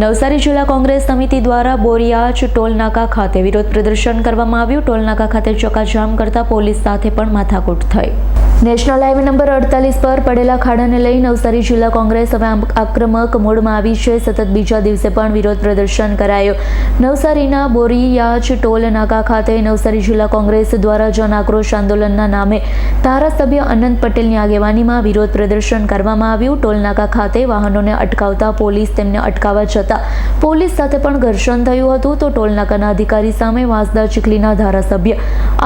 નવસારી જિલ્લા કોંગ્રેસ સમિતિ દ્વારા બોરિયાજ ટોલનાકા ખાતે વિરોધ પ્રદર્શન કરવામાં આવ્યું. ટોલનાકા ખાતે ચકાજામ કરતા પોલીસ સાથે પણ માથાકૂટ થઈ. નેશનલ હાઈવે નંબર અડતાલીસ પર પડેલા ખાડાને લઈ નવસારી જિલ્લા કોંગ્રેસ હવે આક્રમક મોડમાં આવી છે. સતત બીજા દિવસે પણ વિરોધ પ્રદર્શન કરાયો. નવસારીના બોરીયાજ ટોલ નાકા ખાતે નવસારી જિલ્લા કોંગ્રેસ દ્વારા જન આક્રોશ આંદોલનના નામે ધારાસભ્ય અનંત પટેલની આગેવાનીમાં વિરોધ પ્રદર્શન કરવામાં આવ્યું. ટોલનાકા ખાતે વાહનોને અટકાવતા પોલીસ તેમને અટકાવવા છતાં પોલીસ સાથે પણ ઘર્ષણ થયું હતું તો ટોલનાકાના અધિકારી સામે વાંસદા ચીખલીના ધારાસભ્ય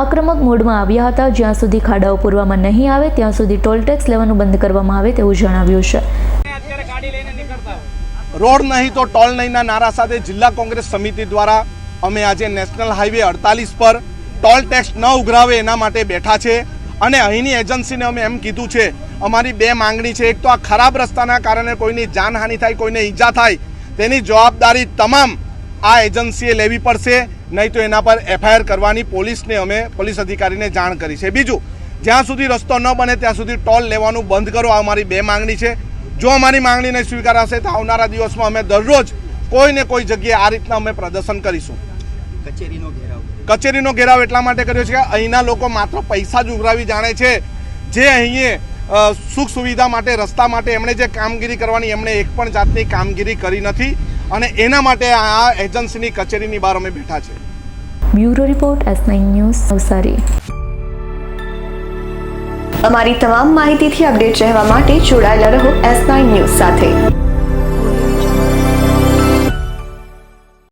આક્રમક મોડમાં આવ્યા હતા. જ્યાં સુધી ખાડાઓ પૂરવામાં નહીં આવે, ત્યાં સુધી ટોલ ટેક્સ લેવાનું બંધ કરવામાં આવે તેવું જણાવ્યું છે. રોડ નહીં તો ટોલ નહીંના નારા સાથે જિલ્લા કોંગ્રેસ સમિતિ દ્વારા અમે આજે નેશનલ હાઈવે અડતાલીસ પર ટોલ ટેક્સ ન ઉઘરાવે એના માટે બેઠા છે અને અહીંની એજન્સીને અમે એમ કીધું છે, અમારી બે માંગણી છે. એક તો આ ખરાબ રસ્તાના કારણે કોઈની જાનહાનિ થાય, કોઈને ઈજા થાય તેની જવાબદારી તમામ આ એજન્સીએ લેવી પડશે નહીં તો એના પર એફઆઈઆર કરવાની પોલીસને અમે પોલીસ અધિકારીને જાણ કરી છે. બીજું જ્યાં સુધી રસ્તો ન બને ત્યાં સુધી ટોલ લેવાનું બંધ કરો આ અમારી બે માંગણી છે. જો અમારી માંગણીને સ્વીકારાશે તો આવનારા દિવસમાં અમે દરરોજ કોઈ ને કોઈ જગ્યાએ આ રીતના અમે પ્રદર્શન કરીશું. કચેરીનો ઘેરાવ કચેરીનો ઘેરાવ એટલા માટે કર્યો છે કે અહીંના લોકો માત્ર પૈસા જ ઉઘરાવી જાણે છે. જે અહીં અ, સુખ સુવિધા માટે, રસ્તા માટે એમણે જે કામગીરી કરવાની, એમણે એક પણ જાતની કામગીરી કરી નથી અને એના માટે આ એજન્સીની કચેરીની બહાર અમે બેઠા છે. Bureau report S nine news Navsari. અમારી તમામ માહિતીથી અપડેટ રહેવા માટે જોડાયેલા રહો એસ નાઇન ન્યૂઝ સાથે.